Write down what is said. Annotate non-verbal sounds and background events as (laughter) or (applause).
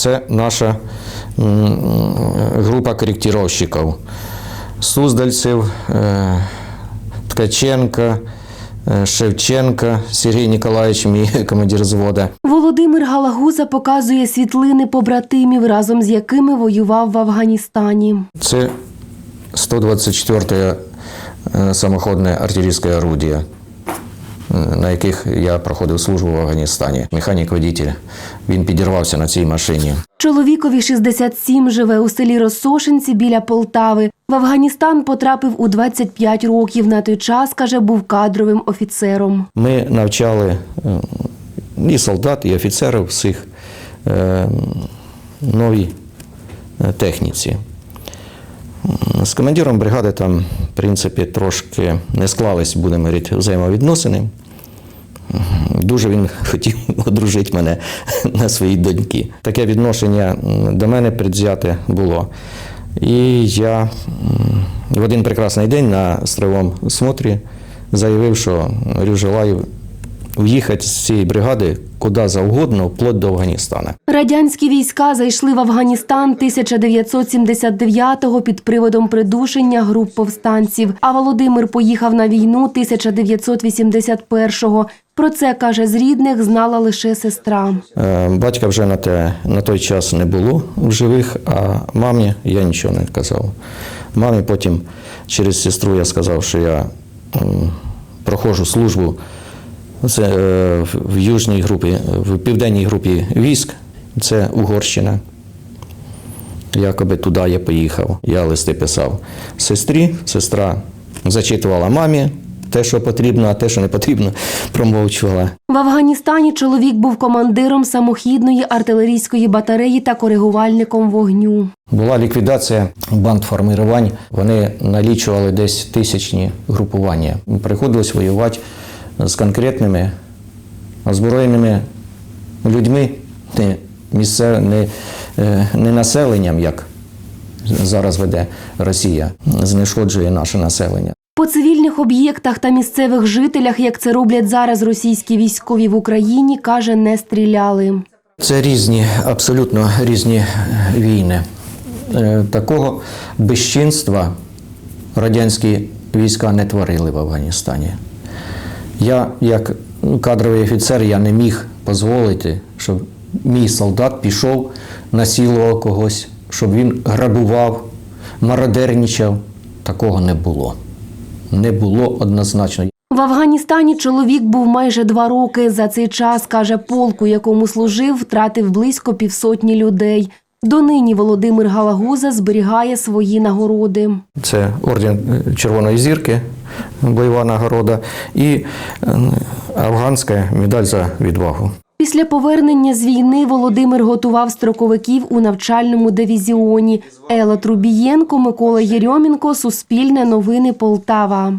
Це наша група коректировщиків. Суздальцев, е, Ткаченко, е, Сергій Ніколаєвич, мій (laughs) командир звода. Володимир Галагуза показує світлини побратимів, разом з якими воював в Афганістані. Це 124-е е, самоходне артилерійське орудие, е, на яких я проходив службу в Афганістані. Механік-водитель. Він підірвався на цій машині. Чоловікові 67 живе у селі Росошинці біля Полтави. В Афганістан потрапив у 25 років. На той час, каже, був кадровим офіцером. Ми навчали е, і солдат, і офіцерів всіх е, новій е, техніці. З командиром бригади там, в принципі, трошки не склались, будемо говорити, взаємовідносини. Дуже він хотів (laughs) одружити мене (laughs) на своїй доньки. Таке відношення до мене предвзяте було. І я в один прекрасний день на стравому смотрі заявив, що желаю в'їхати з цієї бригади куди завгодно, вплоть до Афганістана. Радянські війська зайшли в Афганістан 1979-го під приводом придушення груп повстанців. А Володимир поїхав на війну 1981-го. Про це каже з рідних, знала лише сестра. Е, Батька вже на, те, на той час не було в живих, а мамі я нічого не казав. Мамі потім через сестру я сказав, що я м, проходжу службу це, е, в южній групі, в південній групі військ, це Угорщина. Якоби туди я поїхав. Я листи писав сестрі, сестра зачитувала мамі те, що потрібно, а те, що не потрібно, (laughs) промовчувала. В Афганістані чоловік був командиром самохідної артилерійської батареї та коригувальником вогню. Була ліквідація бандформирувань. Вони налічували десь тисячні групування. Приходилось воювати з конкретними озброєними людьми, не, місце, не, е, не населенням, як зараз веде Росія, знешкоджує наше населення. По цивільних об'єктах та місцевих жителях, як це роблять зараз російські військові в Україні, каже, не стріляли. Це різні, абсолютно різні війни. Е, Такого безчинства радянські війська не творили в Афганістані. Я, як кадровий офіцер, я не міг дозволити, щоб мій солдат пішов, насилував когось, щоб він грабував, мародерничав. Такого не було. Не було однозначно. В Афганістані чоловік був майже два роки. За цей час, каже, полк, у якому служив, втратив близько півсотні людей. Донині Володимир Галагуза зберігає свої нагороди. Це орден е, Червоної зірки, бойова нагорода, і е, афганська медаль за відвагу. Після повернення з війни Володимир готував строковиків у навчальному дивізіоні. Ела Трубієнко, Микола Єрьомінко, Суспільне новини Полтава.